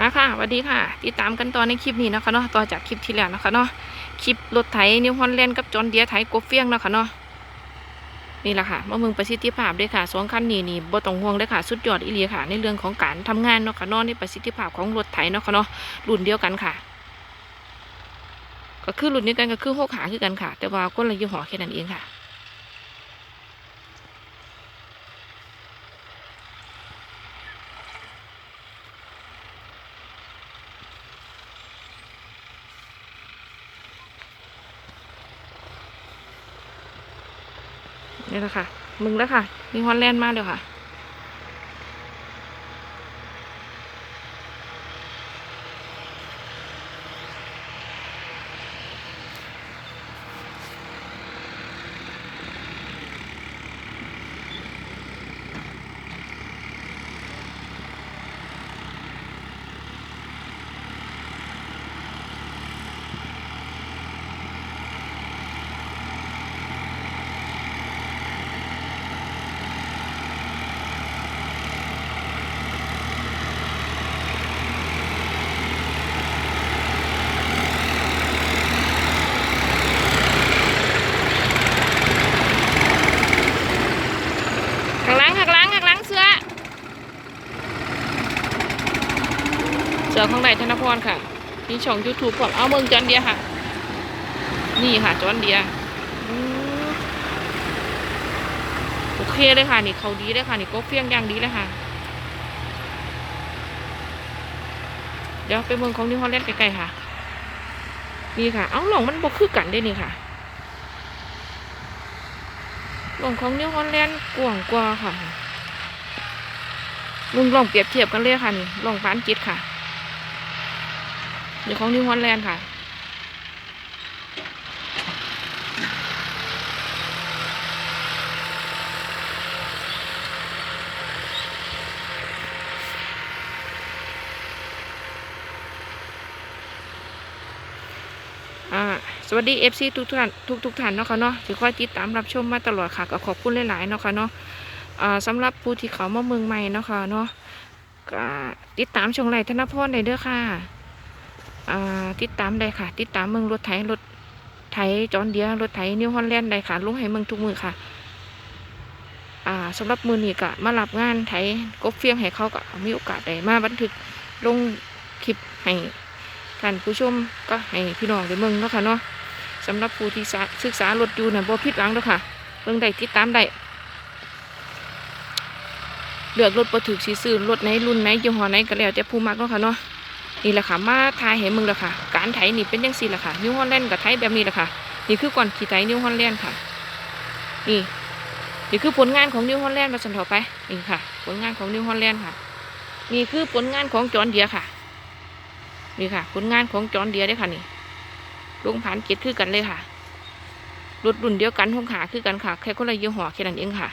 มาค่ะสวัสดีค่ะ ติดตามกันต่อในคลิปนี้นะคะเนาะต่อจากคลิปที่แล้วนะคะเนาะคลิปรถไถนิวฮอลแลนด์กับจอนเดียไถกบเฟียงเนาะค่ะเนาะนี่แหละค่ะมาเมืองประสิทธิภาพด้วยค่ะสองคันนี้นี่บ่ต้องห่วงเลยค่ะ สุดยอดอีหลียค่ะ ในเรื่องของการทำงานเนาะค่ะเนาะในประสิทธิภาพของรถไถเนาะค่ะเนาะรุ่นเดียวกันค่ะ ก็คือรุ่นเดียวกันก็คือหกขาคือกันค่ะ แต่ว่าคนละยี่ห้อแค่นั้นเองค่ะ นี่แหละค่ะ มึงแล้วค่ะ มีฮอลแลนด์มาเดี๋ยวค่ะ ข้างหลังข้างหลังข้างหลังเสือ เสือของไหนธนพรค่ะนี่ช่องยูทูบของเอาเมืองจอนเดียค่ะ นี่ค่ะจอนเดียโอเคเลยค่ะ นี่เขาดีเลยค่ะ นี่ก็เฟี้ยงอย่างดีเลยค่ะ เดี๋ยวไปเมืองของนิวฮอลแลนด์ใกล้ๆค่ะ นี่ค่ะ เอาหลงมันบกคือกันได้นี่ค่ะหลงของนิวฮอลแลนด์กว้างกว่าค่ะลุงลองเปรียบเทียบกันเลยค่ะนี่ลองฟานจิตค่ะ เดี๋ยวของนิวฮอลแลนด์ค่ะสวัสดี FC ทุกท่านทุกทุกท่านเนาะค่ะเนาะที่คอยติดตามรับชมมาตลอดค่ะก็ขอบคุณหลายๆเนาะค่ะเนาะสำหรับผู้ที่เขามาเมืองใหม่เนาะค่ะเนาะติดตามช่องไหลธนพรได้เด้อค่ะ ติดตามได้ค่ะ ติดตามเมืองรถไถรถไถจอนเดียรถไถนิวฮอลแลนด์ได้ค่ะ ลุงให้เมืองทุกมือค่ะสำหรับมือนี้ก็มารับงานไถกบเฟียงให้เขาก็มีโอกาสได้มาบันทึกลงคลิปให้ท่านผู้ชมก็ให้พี่น้องได้เบิ่งเนาะค่ะเนาะสำหรับผู้ที่ศึกษารถอยู่น่ะบ่ผิดหวังเด้อค่ะเบิ่งได้ติดตามได้เลือกรถบ่ถูกสิซื้อรถไหนรุ่นไหนยี่ห้อไหนก็แล้วแต่ผู้มักเนาะค่ะเนาะ นี่แหละค่ะมาทายให้มึงแล้วค่ะ การไถนี่เป็นจังซี่ละค่ะ นิวฮอลแลนด์กับไถแบบนี้แหละค่ะ นี่คือก่อนขี่ไถนิวฮอลแลนด์ค่ะ นี่ นี่คือผลงานของนิวฮอลแลนด์มาสันต่อไป นี่ค่ะ ผลงานของนิวฮอลแลนด์ค่ะ นี่คือผลงานของจอห์นเดียค่ะ นี่ค่ะ ผลงานของจอห์นเดียได้ค่ะนี่ลงผ่านเกียรคือกันเลยค่ะ รถรุ่นเดียวกันห้องขาคือกันค่ะ แค่คนละยี่ห้อแค่นั้นเองค่ะ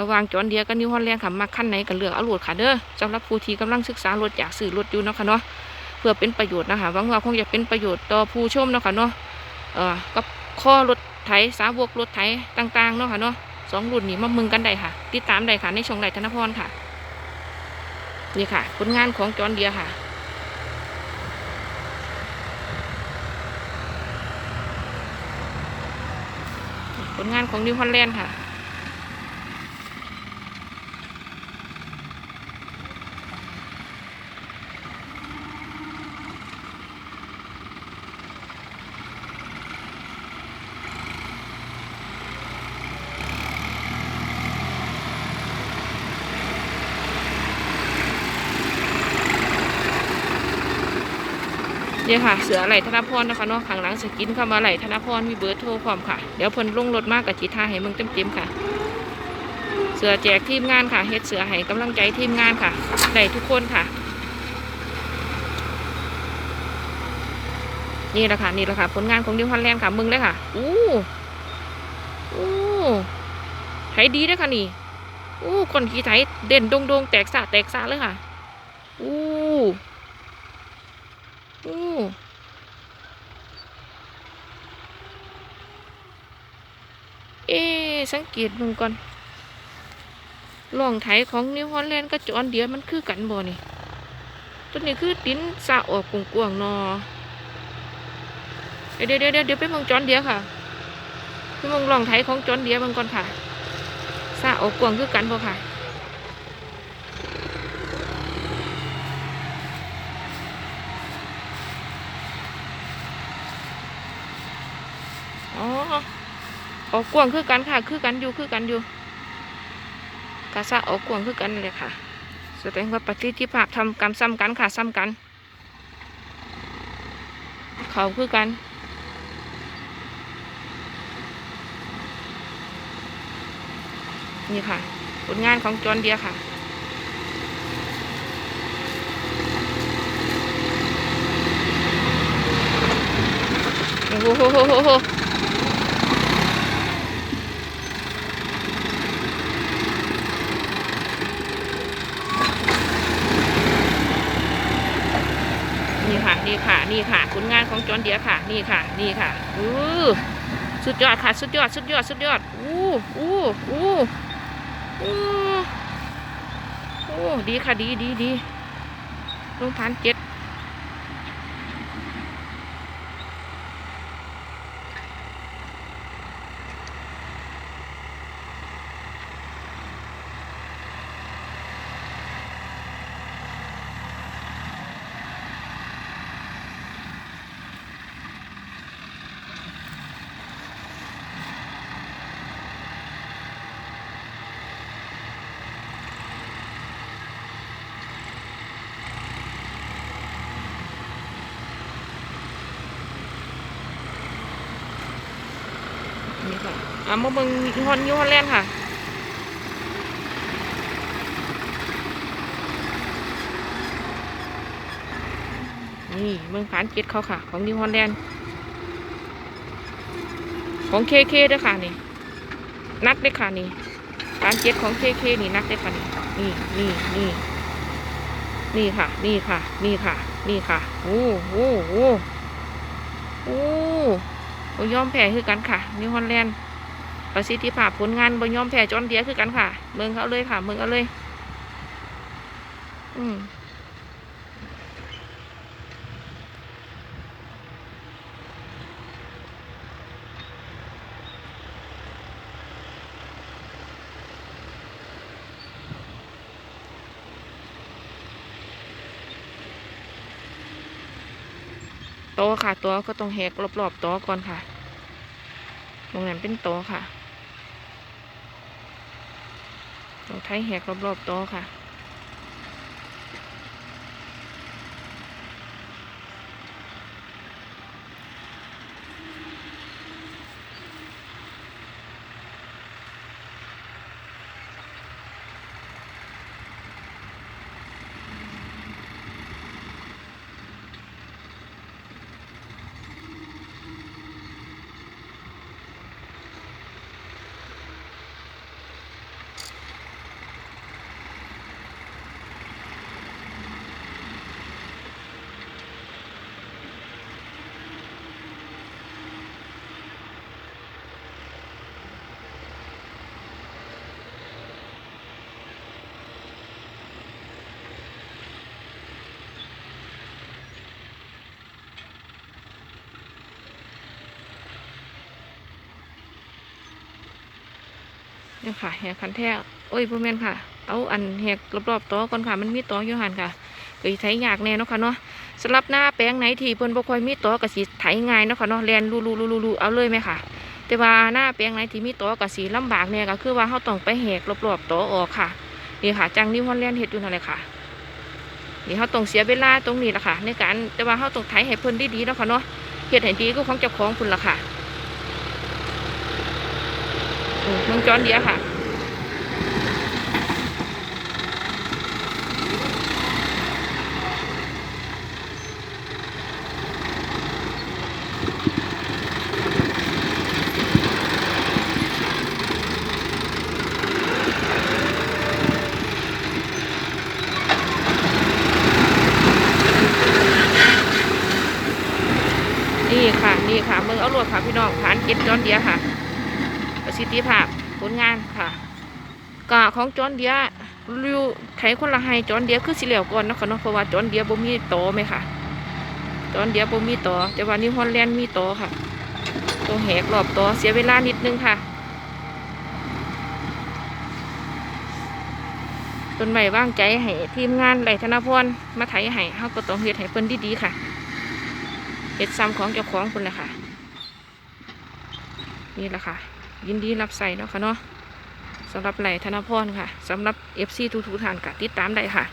ระว่างจอนเดียกับนิวฮอลแลนด์ค่ะมาขั้นไหนกันเลือกเอารถค่ะเด้อสำหรับผู้ที่กำลังศึกษารถอยากซื้อรถอยู่เนาะค่ะเนาะเพื่อเป็นประโยชน์นะคะหวังว่าคงจะเป็นประโยชน์ต่อผู้ชมเนาะค่ะเนาะเอ่อกับข้อรถไถสาวกรถไถต่างๆเนาะค่ะเนาะสองรุ่นนี้มามึงกันได้ค่ะ ติดตามได้ค่ะในช่องไหลธนพรค่ะนี่ค่ะผลงานของจอนเดียค่ะผลงานของนิวฮอลแลนด์ค่ะ เนี่ยค่ะ เสือไหลธนพรนะคะเนาะข้างหลังสกินคำว่าไหลธนพรมีเบอร์โทรพร้อมค่ะ เดี๋ยวเพิ่นลงรถมากกับจีท่าให้มึงเต็มๆค่ะ เสือแจกทีมงานค่ะเฮ็ดเสือให้กำลังใจทีมงานค่ะได้ทุกคนค่ะ นี่แหละค่ะนี่แหละค่ะผลงานของนิวฮอลแลนด์ค่ะมึงเลยค่ะอู้อู้ไถดีด้วยค่ะนี่อู้คนขี่ไถเด่นโดงแตกสะแตกสะเลยค่ะอู้ โอ้ เอ๊สังเกตมึงก่อนลองไถของนิวฮอลแลนด์ก็จอนเดียวมันคือกันบ่นี่ตัวนี้คือดินสะออกกวางๆเนอเดี๋ยวเดี๋ยวเดี๋ยวเดี๋ยวไปมึงจอนเดียวค่ะไปเมองลองไถของจอนเดียวมึงก่อนค่ะสะออกกวงคือกันบ่ค่ะ อ๋อ ออกกวงคือกันค่ะ คือกันอยู่คือกันอยู่กาซะออกกวงคือกันเลยค่ะแสดงว่าปฏิทิภาพทำกรรมซ้ำกันค่ะซ้ำกัน เขาคือกันนี่ค่ะ ผลงานของจอนเดียค่ะโอ้โหโหโหโหโห นี่ค่ะ นี่ค่ะค่ะผลงานของจอนเดียค่ะ นี่ค่ะ นี่ค่ะอู้สุดยอดค่ะ สุดยอด สุดยอด สุดยอด อู้อู้อู้อู้อู้ดีค่ะ ดีดีดีลงฐานเจ็ด นี่ค่ะ อะมาเบิ่งฮอนยูฮอนแลนด์ค่ะนี่เมืองผานเก็ตเขาค่ะ ของนิวฮอลแลนด์ของเคเคด้วยค่ะนี่ นักด้วยค่ะนี่ผานเก็ตของเคเคนี่นักด้วยค่ะนี่นี่นี่นี่นี่ค่ะ นี่ค่ะ นี่ค่ะ นี่ค่ะโอ้โหโอ้โหโอ้บ่ยอมแพ้คือกันค่ะนิวฮอลแลนด์ ประสิทธิภาพผลงานบยอมแพ้จอนเดียคือกันค่ะ เมืองเขาเลยค่ะ เมืองเอาเลย อืมโตะค่ะตัวก็ต้องแหกรอบๆโตะก่อนค่ะตรงนั้นเป็นโตะค่ะ ต้องไทยแหกรอบๆโตะค่ะ เนี่ยค่ะแหกคันแท้โอ้ยพ่อแม่นค่ะ เอาอันแหกรอบๆโตอก่อนค่ะ มันมีตออยู่หันค่ะก็สิไถยากแน่เนาะค่ะเนาะสำหรับหน้าแปลงไหนที่เพิ่นบ่ค่อยมีโตอก็สิไถง่ายเนาะค่ะเนาะแลนลูๆๆๆเอาเลยไหมค่ะแต่ว่าหน้าแปลงไหนที่มีโตอก็สิลำบากแน่ก็คือว่าเฮาต้องไปแหกรอบๆโตอออกค่ะนี่ค่ะจังนิวฮอลแลนเฮ็ดอยู่นั่นแหละค่ะนี่เฮาต้องเสียเวลาตรงนี้ละค่ะ ในการแต่ว่าเฮาต้องไถให้เพิ่นดีๆเนาะค่ะเนาะเฮ็ดให้ดีก็ของเจ้าของพุ่นล่ะค่ะ มเมืองจอนเดียค่ะ นี่ค่ะ นี่ค่ะเมืองเอารวดค่ะพี่น้องผ่านเก็ตจอนเดียค่ะ ประสิทธิภาพผลงานค่ะ กะของจอนเดียอยู่ไถคนละไฮจอนเดียคือสิเหลียวก่อนนะคะเนาะเพราะว่าจอนเดียบ่มีโตไหมค่ะจอนเดียบ่มีโตแต่ว่านิวฮอลแลนด์มีโตค่ะตัวแหกรอบโตเสียเวลานิดนึงค่ะต้นใหม่ว่างใจให้ทีมงานไหลธนพรมาไถให้เฮาก็ต้องเฮ็ดให้เพิ่นดีๆค่ะเฮ็ดซ้ำของเจ้าของเพิ่นแหละค่ะนี่แหละค่ะ ยินดีรับใส่เนาะค่ะเนาะ สำหรับไหลธนพรค่ะสำหรับ FC ทุกทุกๆท่านค่ะติดตามได้ค่ะ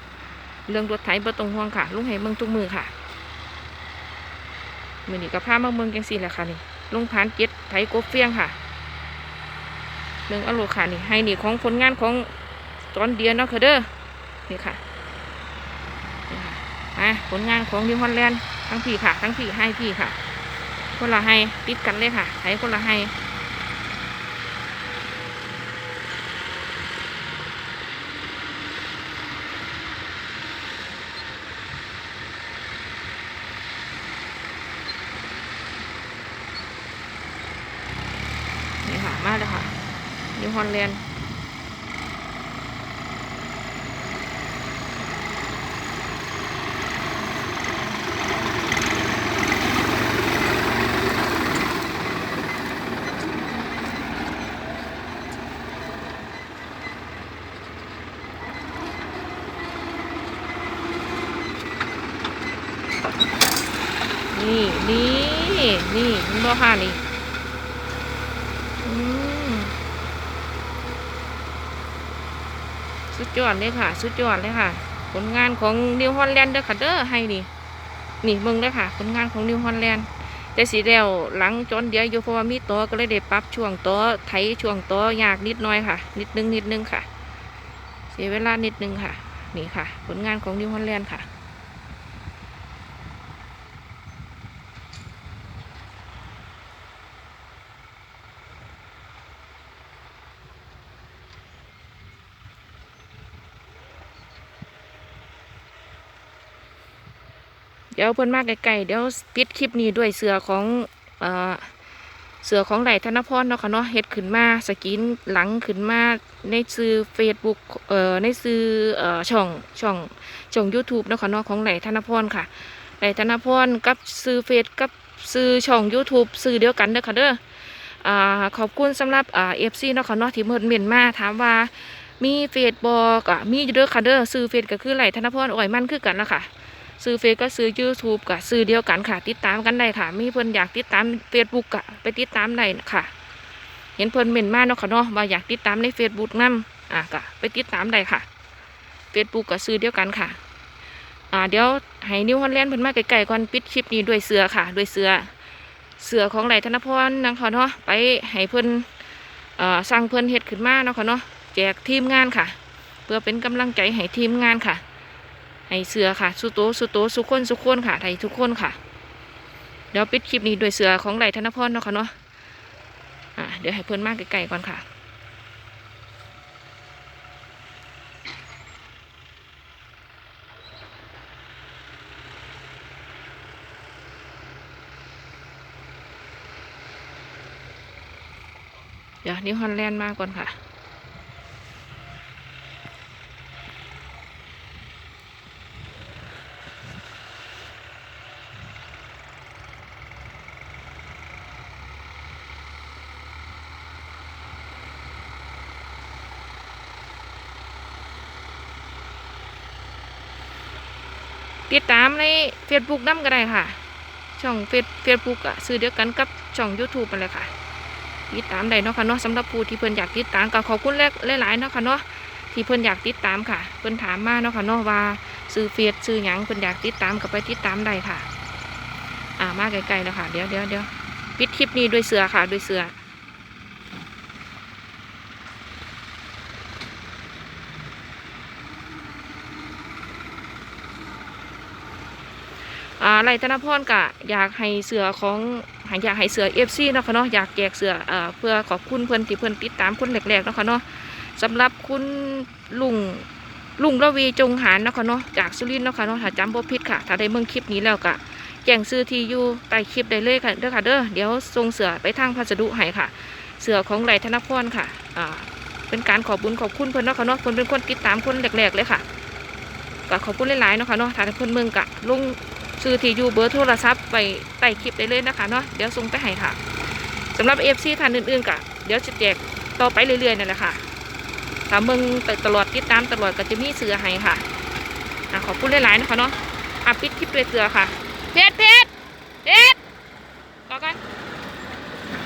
เรื่องรถไถบ่ต้องห่วงค่ะลุงให้เมืองทุกมือค่ะมือนี้กับพามาเมืองจังซี่แหละค่ะนี่ลุงพานเจ็ดไถกบเฟียงค่ะเรื่องอโลค่ะนี่ให้นี่ของผลงานของตอนเดียนเนาะค่ะเด้อนี่ค่ะนี่ค่ะอะผลงานของดิวฮอนแลนด์ทั้งพี่ค่ะ ทั้งพี่ให้พี่ค่ะ คนละให้ติดกันเลยค่ะไถคนละให้ นี่ค่ะ มาเลยค่ะนิว ฮอลแลนด์นี่ นี่ นี่มันบ่ค่ะนี่ อืมสุด ยอดเลยค่ะ สุดยอดเลยค่ะ ผลงานของนิวฮอลแลนด์เด้อค่ะเด้อให้นี่นี่เมืองเลยค่ะ ผลงานของนิวฮอลแลนด์แต่สีแล้วหลังจนเดียวอยู่เพราะว่ามีตัวก็เลยได้ปรับช่วงตัวไถช่วงตัวยากนิดหน้อยค่ะ นิดนึงนิดนึงค่ะ เสียเวลานิดนึงค่ะ นี่ค่ะ ผลงานของนิวฮอลแลนด์ค่ะ ดี๋ยวเพิ่นมาไกลๆเดี๋ยวปิดคลิปนี้ด้วยเสือของเอ่อเสือของไหลธนพรเนาะค่ะเนาะเฮ็ดขึ้นมาสกรีนหลังขึ้นมาในซื้อ Facebook เอ่อในซื้อเอ่อช่องช่องช่อง YouTube เนาะค่ะเนาะของไหลธนพรค่ะไหลธนพรกับซื้อเฟซกับซื้อช่อง YouTube ซื้อเดียวกันเด้อค่ะเด้ออ่าขอบคุณสำหรับอ่า FC เนาะค่ะเนาะที่เพิ่นเมนมาถามว่ามีเฟซบ่ก็มีอยู่เด้อค่ะเด้อซื้อเฟซก็คือไหลธนพรอ้อยมันคือกันละค่ะ ซื้อเฟซก็ซื้อ YouTube กับซื้อเดียวกันค่ะ ติดตามกันได้ค่ะ มีเพิ่อนอยากติดตาม Facebook กะไปติดตามได้ค่ะ เห็นเพิ่อนเม่นมากเนาะค่ะเนาะว่าอยากติดตามใน Facebook นํอะก็ไปติดตามได้ค่ะ Facebook ก็ซื้อเดียวกันค่ะ อ่าเดี๋ยวให้นิวฮอลแลนด์เพิ่นมาไกลๆก่อนปิดคลิปนี้ด้วยเสือค่ะด้วยเสือเสือของไหลธนพรนังค่ะเนาะไปให้เพิ่อ่อสร้างเพิ่อนเฮ็ดขึ้นมาเนาะค่ะเนาะแจกทีมงานค่ะ เพื่อเป็นกำลังใจให้ทีมงานค่ะ ให้เสือค่ะ สุโตสุโตสุคนสุคนค่ะไทยทุกคนค่ะ เดี๋ยวปิดคลิปนี้ด้วยเสือของไหลธนพรเนาะค่ะเนาะอะเดี๋ยวให้เพื่อนมากไกลๆก่อนค่ะเดี๋ยวนิวฮอลแลนด์มาก่อนค่ะ ติดตามใน Facebook น้ำก็ได้ค่ะ ช่องเฟซเฟซบุ๊กอะซื้อเดียวกันกับช่อง YouTube ไปเลยค่ะ ติดตามได้เนาะค่ะเนาะสำหรับผู้ที่เพิ่นอยากติดตามก็ขอบคุณหลายๆเนาะค่ะเนาะที่เพิ่นอยากติดตามค่ะ เพิ่นถามมาเนาะค่ะเนาะว่าซื้อเฟซซื้อหยังเพิ่นอยากติดตามก็ไปติดตามได้ค่ะ อ่ามาไกลๆแล้วค่ะ เดี๋ยวเดี๋ยวเดี๋ยวปิดคลิปนี้ด้วยเสือค่ะด้วยเสือ อ่าไรธนพรกะอยากให้เสือของอยากให้เสือเอฟซีเนาะค่ะเนาะอยากแจกเสืออ่าเพื่อขอบคุณเพื่อนที่เพื่อนติดตามคนแรกๆเนาะค่ะเนาะสำหรับคุณลุงลุงระวีจงหารเนาะค่ะเนาะจากสุรินทร์เนาะค่ะเนาะถ้าจำบ่ผิดค่ะ ถ้าได้เมืองคลิปนี้แล้วกะแจ้งซื้อที่อยู่ใต้คลิปได้เลยค่ะเด้อค่ะเด้อเดี๋ยวส่งเสือไปทางพัสดุให้ค่ะ เสือของไรธนพรค่ะอ่าเป็นการขอบบุญขอบคุณเพิ่อนเนาะค่ะเนาะเพิ่นเป็นคนติดตามคนแรกๆเลยค่ะก็ขอบคุณหลายๆเนาะค่ะเนาะถ้าเพิ่นเมืองกะลุง ชื่อที่อยู่เบอร์โทรศัพท์ไปใต้คลิปได้เลยนะคะเนาะเดี๋ยวส่งไปให้ค่ะสำหรับ FC ท่านอื่นๆกะเดี๋ยวจะแจกต่อไปเรื่อยๆนั่นแหละค่ะถ้าเมืองตลอดติดตามตลอดก็จะมีเสือให้ค่ะอะขอบคุณหลายๆนะคะเนาะอะปิดคลิปด้วยเสือค่ะเพชรเพชรเพชรต่อกัน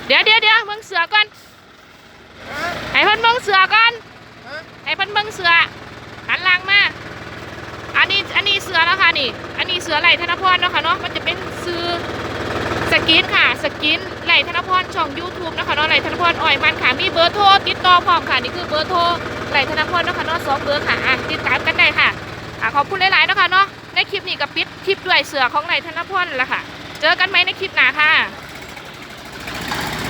เดี๋ยวเดี๋ยวเดี๋ยวเมืองเสือก่อนให้เพิ่นเมืองเสือก่อนให้เพิ่นเมืองเสือหันหลังมา อันนี้อันนี้เสือแล้วค่ะนี่ อันนี้เสือไหลธนพรเนาะค่ะเนาะมันจะเป็นซื้อสกินค่ะสกินไหลธนพรช่อง YouTube นะคะเนาะไหลธนพรอ่อยมันค่ะมีเบอร์โทรติดต่อพร้อมค่ะนี่คือเบอร์โทรไหลธนพรเนาะค่ะเนาะสองเบอร์ค่ะอะติดตามกันได้ค่ะอะขอบคุณหลายๆเนาะค่ะเนาะในคลิปนี้กับปิดคลิปด้วยเสือของไหลธนพรแล้วค่ะ เจอกันไหมในคลิปหน้าค่ะ